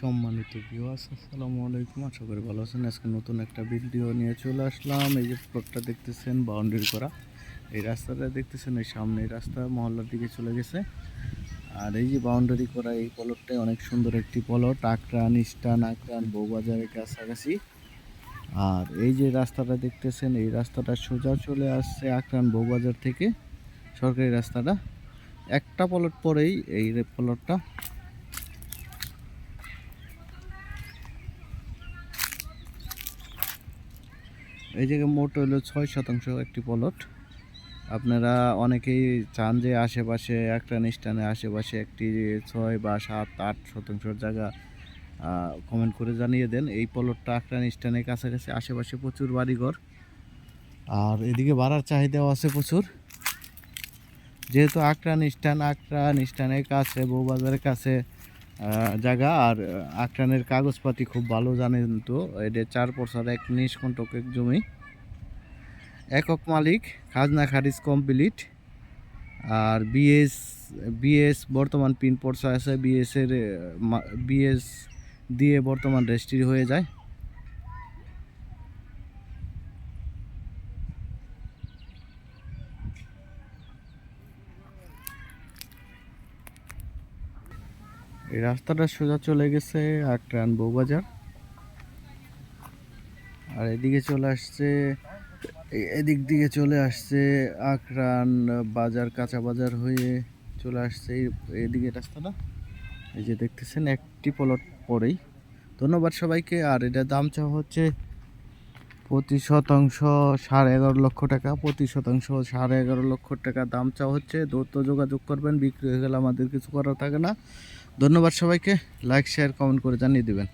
সম্মানিত ভিউয়ার্স আসসালামু আলাইকুম। আশা করি ভালো আছেন। আজকে নতুন একটা ভিডিও নিয়ে চলে আসলাম। এই যে প্লটটা দেখতেছেন বাউন্ডারি করা। এই রাস্তাটা দেখতেছেন, এই সামনে এই রাস্তা মহল্লার দিকে চলে গেছে। আর এই যে বাউন্ডারি করা এই প্লটটাই অনেক সুন্দর একটি প্লট আকরান, ইস্টান, আকরান বউবাজারের কাছাকাছি। আর এই যে রাস্তাটা দেখতেছেন, এই রাস্তাটা সোজা চলে আসছে আকরান বউবাজার থেকে। সরকারি রাস্তাটা। একটা প্লট পরেই এই প্লটটা এই জায়গায় মোট হলো ছয় শতাংশ একটি প্লট আপনারা অনেকেই চান যে আশেপাশে একটা স্থানে আশেপাশে একটি ছয় বা সাত, আট শতাংশ জায়গা কমেন্ট করে জানিয়ে দেন। এই পলটটা একটা স্থানের কাছাকাছি আশেপাশে প্রচুর বাড়িঘর। আর এদিকে বাড়ার চাহিদাও আছে প্রচুর। যেহেতু আকরান স্ট্যান্ড আকরান নিষ্ঠানের কাছে, বউবাজারের কাছে জায়গা। আর আখরানের কাগজপাতি খুব ভালো জানেন তো, এটা চার পরসার এক নিষ্কণ্টক এক জমি। একক মালিক, খাজনা খারিজ কমপ্লিট। আর বিএস বিএস বর্তমান পিন পরসা আছে বিএস এর বিএস দিয়ে বর্তমান রেজিস্ট্রি হয়ে যায়। এই রাস্তাটা সোজা চলে গেছে আটরান বউবাজার। আর এদিকে চলে আসছে এদিক দিকে চলে আসছে আকরান বাজার, কাঁচা বাজার হয়ে চলে আসছে এদিকে রাস্তাটা। এই যে দেখতেছেন, একটি পলট পরেই। ধন্যবাদ সবাইকে। আর এটা দাম চাওয়া হচ্ছে প্রতি শতাংশ সাড়ে এগারো লক্ষ টাকা, প্রতি শতাংশ সাড়ে এগারো লক্ষ টাকা। দাম চা হচ্ছে, দ্রুত যোগাযোগ করবেন, বিক্রি হয়ে গেলে আমাদের কিছু করার থাকে না। ধন্যবাদ সবাইকে লাইক শেয়ার কমেন্ট করে জানিয়ে দেবেন।